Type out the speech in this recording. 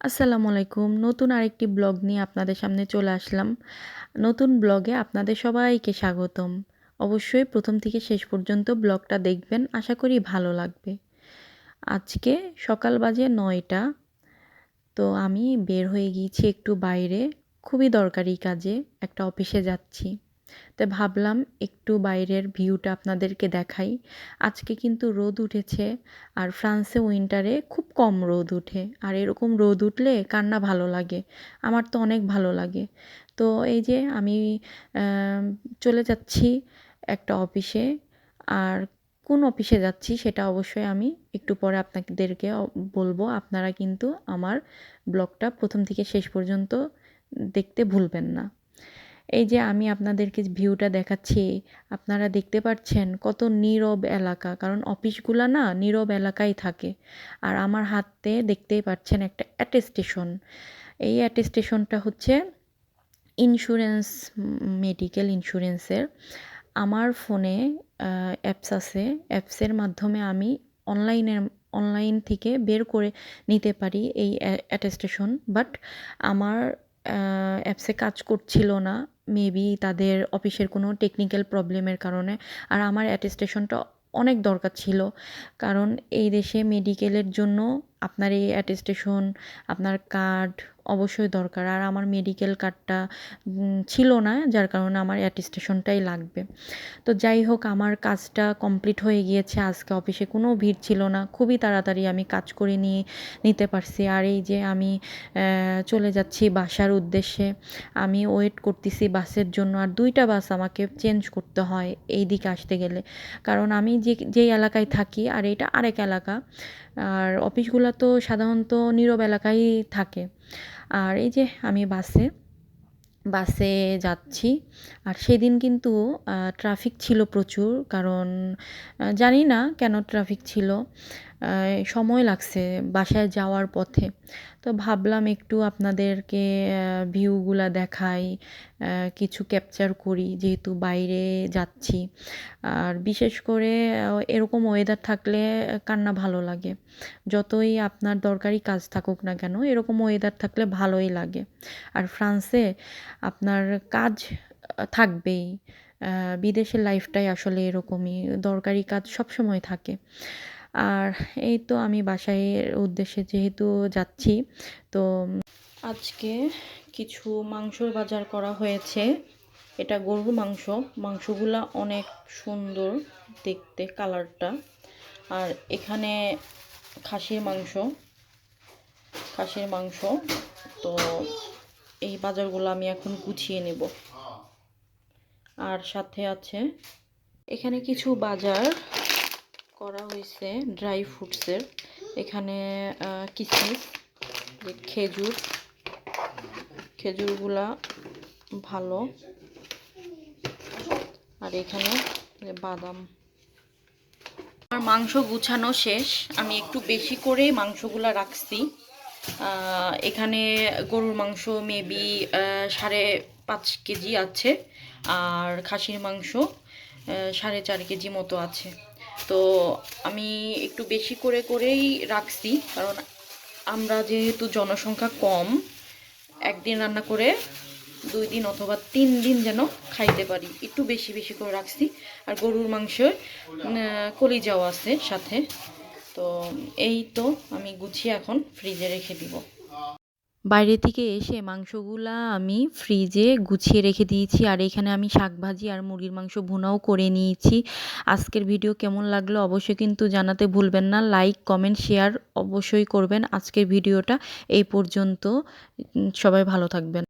আসসালামু আলাইকুম। নতুন আরেকটি ব্লগ নিয়ে আপনাদের সামনে চলে আসলাম। নতুন ব্লগে আপনাদের সবাইকে স্বাগতম। অবশ্যই প্রথম থেকে শেষ পর্যন্ত ব্লগটা দেখবেন, আশা করি ভালো লাগবে। আজকে সকাল বাজে নয়টা, তো আমি বের হয়ে গিয়েছি একটু বাইরে। খুবই দরকারি কাজে, একটা অফিসে যাচ্ছি। তো ভাবলাম একটু বাইরের ভিউটা আপনাদেরকে দেখাই। আজকে কিন্তু রোদ উঠেছে আর ফ্রান্সে উইন্টারে খুব কম রোদ উঠে। আর এরকম রোদ উঠলে কান্না ভালো লাগে? আমার তো অনেক ভালো লাগে। তো এই যে আমি চলে যাচ্ছি একটা অফিসে। আর কোন অফিসে যাচ্ছি সেটা অবশ্যই আমি একটু পরে আপনাদেরকে বলব। আপনারা কিন্তু আমার ব্লগটা প্রথম থেকে শেষ পর্যন্ত দেখতে ভুলবেন না। এই যে আমি আপনাদেরকে ভিউটা দেখাচ্ছি, আপনারা দেখতে পাচ্ছেন কত নীরব এলাকা। কারণ অফিসগুলো না নীরব এলাকায় থাকে। আর আমার হাতে দেখতেই পাচ্ছেন একটা অ্যাটেস্টেশন। এই অ্যাটেস্টেশনটা হচ্ছে ইন্স্যুরেন্স, মেডিকেল ইন্স্যুরেন্সের। আমার ফোনে অ্যাপস আছে। অ্যাপসের মাধ্যমে আমি অনলাইনের অনলাইন থেকে বের করে নিতে পারি এই অ্যাটেস্টেশন। বাট আমার অ্যাপসে কাজ করছিল না। মেবি তাদের অফিসের কোনো টেকনিক্যাল প্রবলেমের কারণে। আর আমার অ্যাটেস্টেশনটা অনেক দরকার ছিল। কারণ এই দেশে মেডিকেলের জন্য আপনার এই অ্যাটেস্টেশন আপনার কার্ড অবশ্যই দরকার। আর আমার মেডিকেল কার্ডটা ছিল না, যার কারণে আমার অ্যাটেস্টেশনটাই লাগবে। তো যাই হোক, আমার কাজটা কমপ্লিট হয়ে গিয়েছে। আজকে অফিসে কোনো ভিড় ছিল না। খুবই তাড়াতাড়ি আমি কাজ করে নিয়ে নিতে পারছি। আর এই যে আমি চলে যাচ্ছি বাসার উদ্দেশ্যে, আমি ওয়েট করতেছি বাসের জন্য। আর দুইটা বাস আমাকে চেঞ্জ করতে হয় এই দিকে আসতে গেলে। কারণ আমি যে, যেই এলাকায় থাকি, আর এটা আরেক এলাকা, আর অফিসগুলো তো সাধারণত নীরব এলাকায় থাকে। আর এই যে আমি বাসে বাসে যাচ্ছি, আর সেদিন কিন্তু ট্রাফিক ছিল প্রচুর, কারণ জানি না কেন ট্রাফিক ছিল। সময় লাগছে বাসায় যাওয়ার পথে। তো ভাবলাম একটু আপনাদেরকে ভিউগুলা দেখাই কিছু ক্যাপচার করি যেহেতু বাইরে যাচ্ছি। আর বিশেষ করে এরকম ওয়েদার থাকলে কান্না ভালো লাগে। যতই আপনার দরকারি কাজ থাকুক না কেন, এরকম ওয়েদার থাকলে ভালোই লাগে। আর ফ্রান্সে আপনার কাজ থাকবেই। বিদেশের লাইফটাই আসলে এরকমই। দরকারি কাজ সবসময় থাকে। আর এই তো আমি বাসায় উদ্দেশ্যে যেহেতু যাচ্ছি, তো আজকে কিছু মাংসর বাজার করা হয়েছে। এটা গরুর মাংস। মাংসগুলা অনেক সুন্দর দেখতে কালারটা। আর এখানে খাসির মাংস। খাসির মাংস। তো এই বাজারগুলো আমি এখন গুছিয়ে নেব। আর সাথে আছে এখানে কিছু বাজার। করা হয়েছে ড্রাই ফ্রুটসের। এখানে কিসমিস খেজুর, খেজুরগুলা ভালো। আর এখানে বাদাম। আমার মাংস গুছানো শেষ। আমি একটু বেশি করে মাংসগুলা রাখছি। এখানে গরুর মাংস মেবি সাড়ে পাঁচ কেজি আছে। আর খাসির মাংস সাড়ে চার কেজি মতো আছে। তো আমি একটু বেশি করে করেই রাখছি, কারণ আমরা যেহেতু জনসংখ্যা কম, একদিন রান্না করে দুই দিন অথবা তিন দিন যেন খাইতে পারি, একটু বেশি বেশি করে রাখছি। আর গরুর মাংস কলিজাও আছে সাথে, তো এই তো আমি গুছিয়ে এখন ফ্রিজে রেখে দিব। বাইরে থেকে এসে মাংসগুলা আমি ফ্রিজে গুছিয়ে রেখে দিয়েছি। আর এখানে আমি শাক ভাজি আর মুরগির মাংস ভুনাও করে নিয়েছি। আজকের ভিডিও কেমন লাগল অবশ্যই কিন্তু জানাতে ভুলবেন না। লাইক কমেন্ট শেয়ার অবশ্যই করবেন। আজকের ভিডিওটা এই পর্যন্ত। সবাই ভালো থাকবেন।